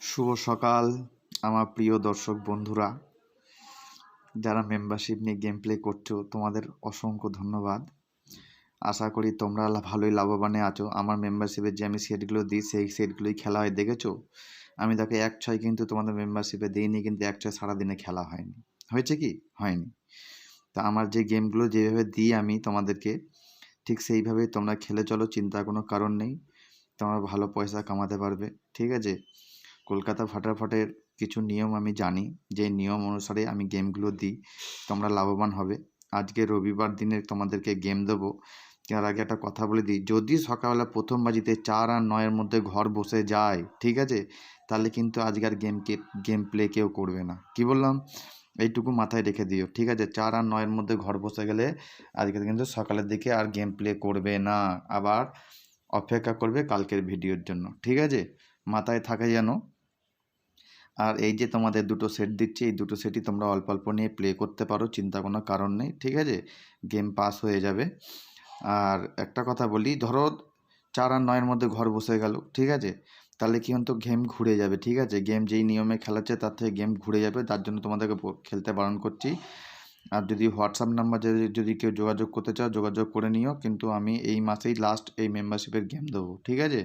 শুভ সকাল, আমার প্রিয় দর্শক বন্ধুরা। যারা মেম্বারশিপ নিয়ে গেম প্লে করছ, তোমাদের অসংখ্য ধন্যবাদ। আশা করি তোমরা ভালোই লাভবানে আছো। আমার মেম্বারশিপের যে আমি সেটগুলো দিই, সেই সেটগুলোই খেলা হয়, দেখেছ? আমি তাকে এক ছয় কিন্তু তোমাদের মেম্বারশিপে দিইনি, কিন্তু এক ছয় সারাদিনে খেলা হয়নি। হয়েছে কি? হয়নি। তা আমার যে গেমগুলো যেভাবে দিই আমি তোমাদেরকে, ঠিক সেইভাবেই তোমরা খেলে চলো, চিন্তার কোনো কারণ নেই। তোমরা ভালো পয়সা কামাতে পারবে, ঠিক আছে? কলকাতা ফাটাফাটের কিছু নিয়ম আমি জানি, যে নিয়ম অনুসারে আমি গেমগুলো দিই, তোমরা লাভবান হবে। আজকে রবিবার দিনে তোমাদেরকে গেম দেবো। তার আগে একটা কথা বলে দিই, যদি সকালবেলা প্রথম বাজিতে চার আর নয়ের মধ্যে ঘর বসে যায়, ঠিক আছে? তাহলে কিন্তু আজকে আর গেমকে গেম প্লে কেউ করবে না। কি বললাম? এইটুকু মাথায় রেখে দিও, ঠিক আছে? চার আর নয়ের মধ্যে ঘর বসে গেলে আজকে কিন্তু সকালের দিকে আর গেম প্লে করবে না। আবার অপেক্ষা করবে কালকের ভিডিওর জন্য, ঠিক আছে? মাথায় থাকে যেন আর এই যে তোমাদের দুটো সেট দিচ্ছি, এই দুটো সেটই তোমরা অল্প অল্প নিয়ে প্লে করতে পারো, চিন্তা কোনো কারণ নেই, ঠিক আছে? গেম পাস হয়ে যাবে। আর একটা কথা বলি, ধরো চার আর নয়ের মধ্যে ঘর বসে গেল, ঠিক আছে? তাহলে কি হতো? গেম ঘুরে যাবে, ঠিক আছে? গেম যেই নিয়মে খেলাচ্ছে, তার থেকে গেম ঘুরে যাবে, তার জন্য তোমাদেরকে খেলতে বারণ করছি। আর যদি হোয়াটসঅ্যাপ নাম্বার যদি কেউ যোগাযোগ করতে চাও, যোগাযোগ করে নিও, কিন্তু আমি এই মাসেই লাস্ট এই মেম্বারশিপের গেম দেবো, ঠিক আছে?